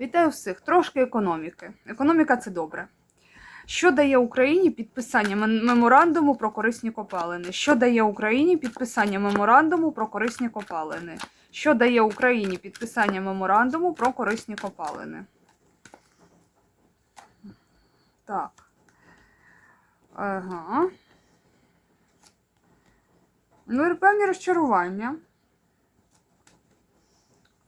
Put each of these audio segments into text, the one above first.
Вітаю всіх! Трошки економіки. Економіка це добре. Що дає Україні підписання меморандуму про корисні копалини? Що дає Україні підписання меморандуму про корисні копалини? Що дає Україні підписання меморандуму про корисні копалини? Так. Ага. Ну і певні розчарування.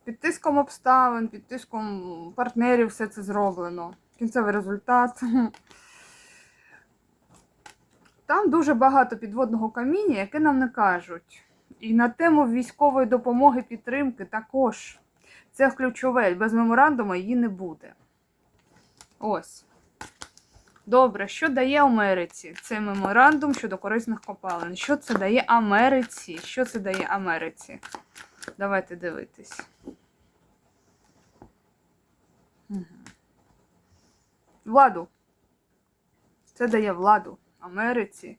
Під тиском обставин, під тиском партнерів все це зроблено. Кінцевий результат. Там дуже багато підводного каміння, яке нам не кажуть. І на тему військової допомоги підтримки також. Це ключове. Без меморандуму її не буде. Ось. Добре, що дає Америці? Це меморандум щодо корисних копалин. Що це дає Америці? Що це дає Америці? Давайте дивитись. Владу. Це дає владу Америці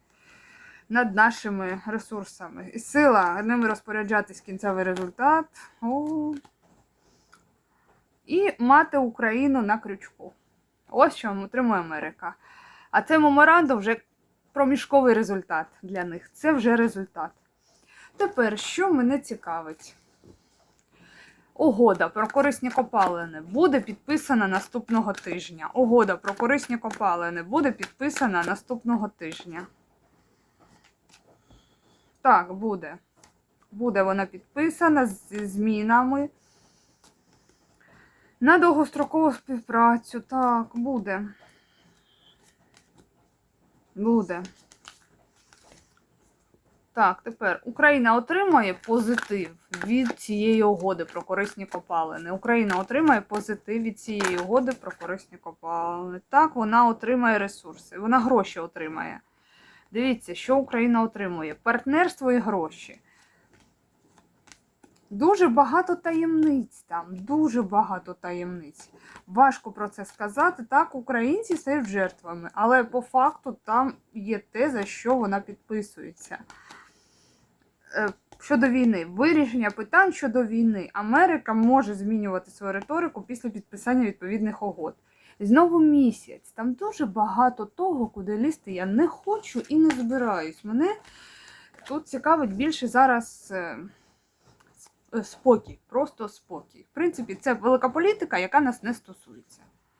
над нашими ресурсами. І сила ними розпоряджатись кінцевий результат. О. І мати Україну на крючку. Ось що отримує Америка. А це меморандум вже проміжковий результат для них. Це вже результат. Тепер, що мене цікавить? Угода про корисні копалини буде підписана наступного тижня. Угода про корисні копалини буде підписана наступного тижня. Так, буде. Буде вона підписана з змінами. На довгострокову співпрацю. Так, буде. Буде. Так, тепер Україна отримає позитив від цієї угоди про корисні копалини. Україна отримає позитив від цієї угоди про корисні копалини. Так, вона отримає ресурси, вона гроші отримає. Дивіться, що Україна отримує: партнерство і гроші. Дуже багато таємниць там, дуже багато таємниць. Важко про це сказати. Так, українці стають жертвами, але по факту там є те, за що вона підписується. Е, Щодо війни, вирішення питань щодо війни. Америка може змінювати свою риторику після підписання відповідних угод. Знову місяць. Там дуже багато того, куди лізти я не хочу і не збираюсь. Мене тут цікавить більше зараз е, е, спокій, просто спокій. В принципі, це велика політика, яка нас не стосується.